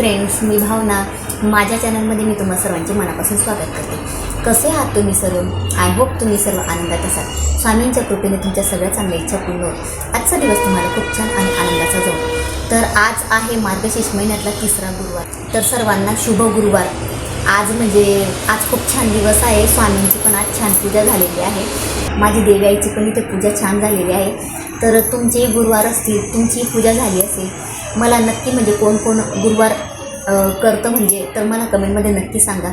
Friends मी भावना माझ्या चॅनलमध्ये मी तुम्हाला सर्वांचे मनापासून स्वागत करते. कसे आहात तुम्ही सर्व? आय होप तुम्ही सर्व आनंदात असाल. स्वामींच्या कृपेने तुमच्या सगळ्या चांगल्या इच्छा पूर्ण होत आजचा दिवस तुम्हाला खूप छान आणि आनंदाचा जाऊ. तर आज आहे मार्गशीर्ष महिन्यातला तिसरा गुरुवार. तर सर्वांना शुभ गुरुवार. आज म्हणजे आज खूप छान दिवस आहे. स्वामींची पण आज छान पूजा झालेली आहे. माझी देवी आईची पण इथे पूजा छान झालेली आहे. तर तुमचे गुरुवार असतील तुमची पूजा झाली असेल मला नक्की म्हणजे कोण कोण गुरुवार करतं म्हणजे तर मला कमेंटमध्ये नक्की सांगा.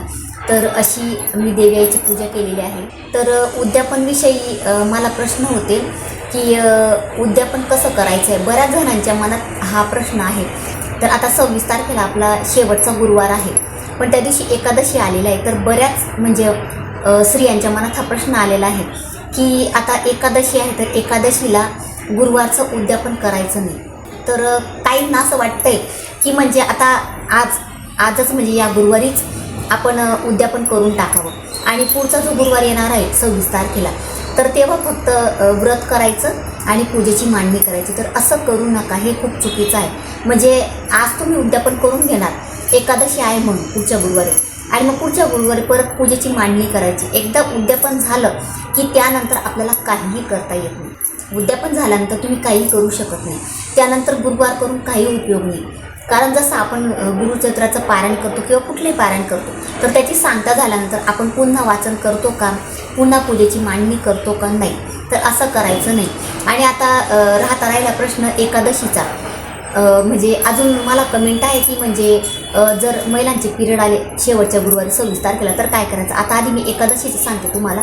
तर अशी मी देवी आईची पूजा केलेली आहे. तर उद्यापनविषयी मला प्रश्न होते की उद्यापन कसं करायचं आहे बऱ्याच जणांच्या मनात हा प्रश्न आहे. तर आता सव्वीस तारखेला आपला शेवटचा गुरुवार आहे. पण त्या दिवशी एकादशी आलेला आहे. तर बऱ्याच म्हणजे स्त्रियांच्या मनात हा प्रश्न आलेला आहे की आता एकादशी आहे तर एकादशीला गुरुवारचं उद्यापन करायचं नाही. तर काहींना असं वाटतंय की म्हणजे आता आज आजच म्हणजे या गुरुवारीच आपण उद्यापन करून टाकावं. आणि पुढचा जो गुरुवार येणार आहे सव्वीस तारखेला तर तेव्हा फक्त व्रत करायचं आणि पूजेची मांडणी करायची. तर असं करू नका हे खूप चुकीचं आहे. म्हणजे आज तुम्ही उद्यापन करून घेणार. एकादशी आहे म्हणून पुढच्या गुरुवारी. आणि मग पुढच्या गुरुवारी परत पूजेची मांडणी करायची. एकदा उद्यापन झालं की त्यानंतर आपल्याला काहीही करता येत नाही. उद्यापन झाल्यानंतर तुम्ही काहीही करू शकत नाही. त्यानंतर गुरुवार करून काही उपयोग नाही. कारण जसं आपण गुरुचत्राचं पारायण करतो किंवा कुठलंही पारायण करतो तर त्याची सांगता झाल्यानंतर आपण पुन्हा वाचन करतो का? पुन्हा पूजेची मांडणी करतो का? नाही. तर असं करायचं नाही. आणि आता राहता राहिला प्रश्न एकादशीचा. म्हणजे अजून मला कमेंट आहे की म्हणजे जर महिलांचे पिरियड आले शेवटच्या गुरुवारी सव्वीस तारखेला तर काय करायचं? आता आधी मी एकादशीचं सांगते तुम्हाला.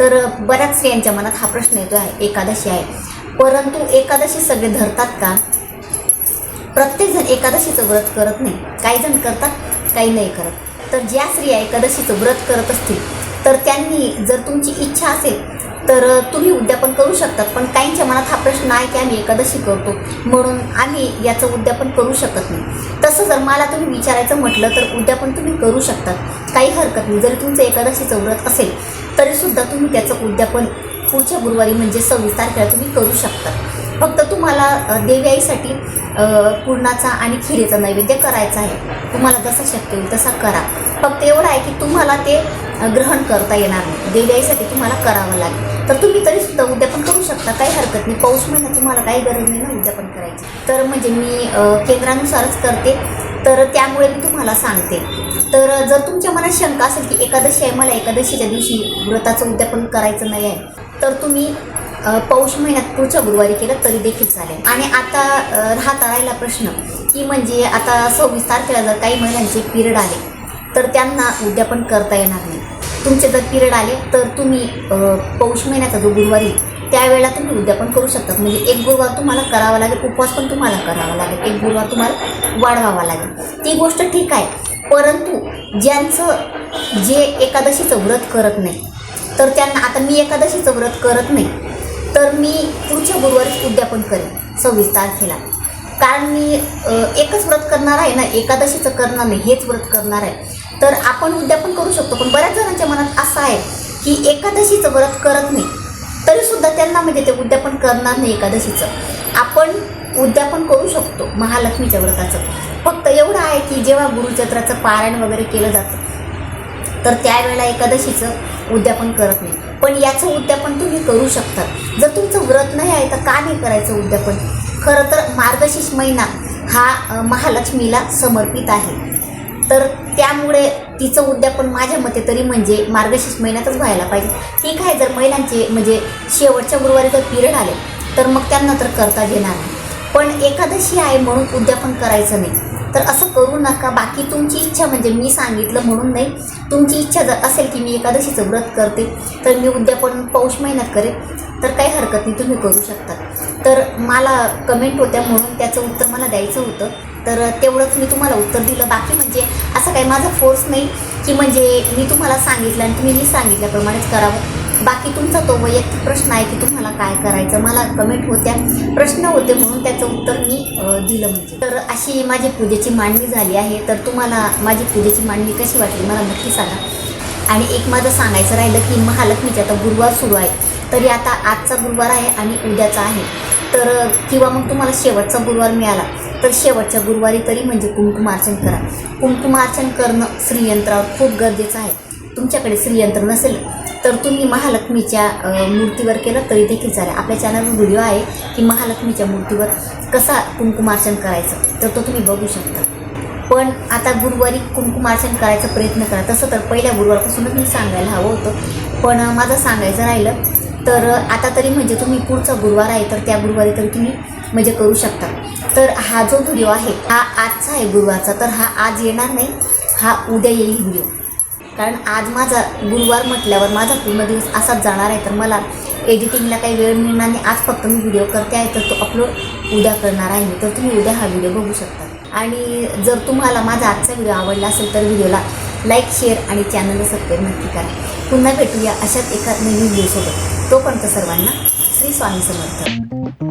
तर बऱ्याच स्त्रियांच्या मनात हा प्रश्न येतो आहे एकादशी आहे. परंतु एकादशी सगळे धरतात का? प्रत्येकजण एकादशीचं व्रत करत नाही. काही जण करतात काही नाही करत. तर ज्या स्त्रिया एकादशीचं व्रत करत असतील तर त्यांनी जर तुमची इच्छा असेल तर तुम्ही उद्यापन करू शकतात. पण काहींच्या मनात हा प्रश्न आहे की आम्ही एकादशी करतो. म्हणून आम्ही याचं उद्यापन करू शकत नाही. तसं जर मला तुम्ही विचारायचं म्हटलं तर उद्यापन तुम्ही करू शकतात. काही हरकत नाही. जरी तुमचं एकादशीचं व्रत असेल तरीसुद्धा तुम्ही त्याचं उद्यापन पुढच्या गुरुवारी म्हणजे सव्वीस तारखेला तुम्ही करू शकता. फक्त तुम्हाला अ, देवी आईसाठी पुरणाचा आणि खिरेचा नैवेद्य करायचा आहे. तुम्हाला जसं शक्य होईल तसा करा. फक्त एवढं आहे की तुम्हाला ते ग्रहण करता येणार नाही. देवी आईसाठी तुम्हाला करावं लागेल. तर तुम्ही तरीसुद्धा उद्यापन करू शकता. काही हरकत नाही. पाऊस महिन्यात तुम्हाला काही गरज नाही ना उद्यापन करायची. तर म्हणजे मी केंद्रानुसारच करते. तर त्यामुळे मी तुम्हाला सांगते. तर जर तुमच्या मनात शंका असेल की एकादशी आहे मला एकादशीच्या दिवशी व्रताचं उद्यापन करायचं नाही आहे तर तुम्ही पौष महिन्यात पुढच्या गुरुवारी केलं तरी देखील चालेल. आणि आता राहता राहिला प्रश्न की म्हणजे आता सव्वीस तारखेला जर काही महिलांचे पिरियड आले तर त्यांना उद्यापन करता येणार नाही. तुमचे जर पिरियड आले तर तुम्ही पौष महिन्याचा जो गुरुवारी त्यावेळेला तुम्ही उद्यापन करू शकतात. म्हणजे एक गुरुवार तुम्हाला करावा लागेल उपवास पण तुम्हाला करावा लागेल. एक गुरुवार तुम्हाला वाढवावा लागेल. ती गोष्ट ठीक आहे परंतु ज्यांचं जे एकादशीचं व्रत करत नाही तर त्यांना आता मी एकादशीचं व्रत करत नाही तर मी पुढच्या गुरुवारीच उद्यापन करेन सव्वीस तारखेला. कारण मी एकच व्रत करणार आहे ना एकादशीचं करणार नाही हेच व्रत करणार आहे. तर आपण उद्यापन करू शकतो पण बऱ्याच जणांच्या मनात असं आहे की एकादशीचं व्रत करत नाही तरीसुद्धा त्यांना म्हणजे ते उद्यापन करणार नाही एकादशीचं. आपण उद्यापन करू शकतो महालक्ष्मीच्या व्रताचं. फक्त एवढं आहे की जेव्हा गुरुचत्राचं पारायण वगैरे केलं जातं तर त्यावेळेला एकादशीचं उद्यापन करत नाही. पण याचं उद्यापन तुम्ही करू शकतात जर तुमचं व्रत नाही आहे तर का नाही करायचं उद्यापन? खरं तर मार्गशीर्ष महिना हा महालक्ष्मीला समर्पित आहे. तर त्यामुळे तिचं उद्यापन माझ्या मते तरी म्हणजे मार्गशीर्ष महिन्यातच व्हायला पाहिजे. ठीक आहे जर महिलांचे म्हणजे शेवटच्या गुरुवारी जर पिरियड आले तर मग त्यांना तर करता येणार नाही. पण एकादशी आहे म्हणून उद्यापन करायचं नाही. तर असं करू नका. बाकी तुमची इच्छा म्हणजे मी सांगितलं म्हणून नाही. तुमची इच्छा जर असेल की मी एकादशीचं व्रत करते तर मी उद्या पण पौष महिन्यात करेन. तर काही हरकत नाही तुम्ही करू शकता. तर मला कमेंट होत्या म्हणून त्याचं उत्तर मला द्यायचं होतं. तर तेवढंच मी तुम्हाला उत्तर दिलं. बाकी म्हणजे असं काही माझा फोर्स नाही की म्हणजे मी तुम्हाला सांगितलं आणि तुम्ही मी सांगितल्याप्रमाणेच करावं. बाकी तुमचा तो वैयक्तिक प्रश्न आहे की तुम्हाला काय करायचं? मला कमेंट होत्या प्रश्न होते म्हणून त्याचं उत्तर मी दिलं म्हणजे. तर अशी माझी पूजेची मांडणी झाली आहे. तर तुम्हाला माझी पूजेची मांडणी कशी वाटली मला नक्की सांगा. आणि एक माझं सांगायचं राहिलं की महालक्ष्मीचे आता गुरुवार सुरू आहे. तरी आता आजचा गुरुवार आहे आणि उद्याचा आहे. तर किंवा मग तुम्हाला शेवटचा गुरुवार मिळाला तर शेवटच्या गुरुवारी तरी म्हणजे कुंकुमार्चन करा. कुंकुमार्चन करणं श्रीयंत्रावर खूप गरजेचं आहे. तुमच्याकडे श्रीयंत्र नसेल तर तुम्ही महालक्ष्मीच्या मूर्तीवर केलं तरी देखील चालेल. आपल्या चॅनलवर व्हिडिओ आहे की महालक्ष्मीच्या मूर्तीवर कसा कुंकुमार्चन करायचं तर तो तुम्ही बघू शकता. पण आता गुरुवारी कुंकुमार्चन करायचा प्रयत्न करा. तसं तर पहिल्या गुरुवारपासूनच मी सांगायला हवं होतं. पण माझं सांगायचं राहिलं तर आता तरी म्हणजे तुम्ही पुढचा गुरुवार आहे तर त्या गुरुवारी तरी तुम्ही म्हणजे करू शकता. तर हा जो व्हिडिओ आहे हा आजचा आहे गुरुवारचा तर हा आज येणार नाही हा उद्या येईल व्हिडिओ कारण आज माझा गुरुवार म्हटल्यावर माझा पूर्ण दिवस असाच जाणार आहे. तर मला एडिटिंगला काही वेळ मिळणार नाही. आज फक्त मी व्हिडिओ करते आहे तर तो अपलोड उद्या करणार आहे तर तुम्ही उद्या हा व्हिडिओ बघू शकता. आणि जर तुम्हाला माझा आजचा व्हिडिओ आवडला असेल तर व्हिडिओला लाईक शेअर आणि चॅनलला सबस्क्राईब नक्की करा. पुन्हा भेटूया अशाच एका नवीन व्हिडिओसोबत तोपर्यंत सर्वांना श्री स्वामी समर्थ.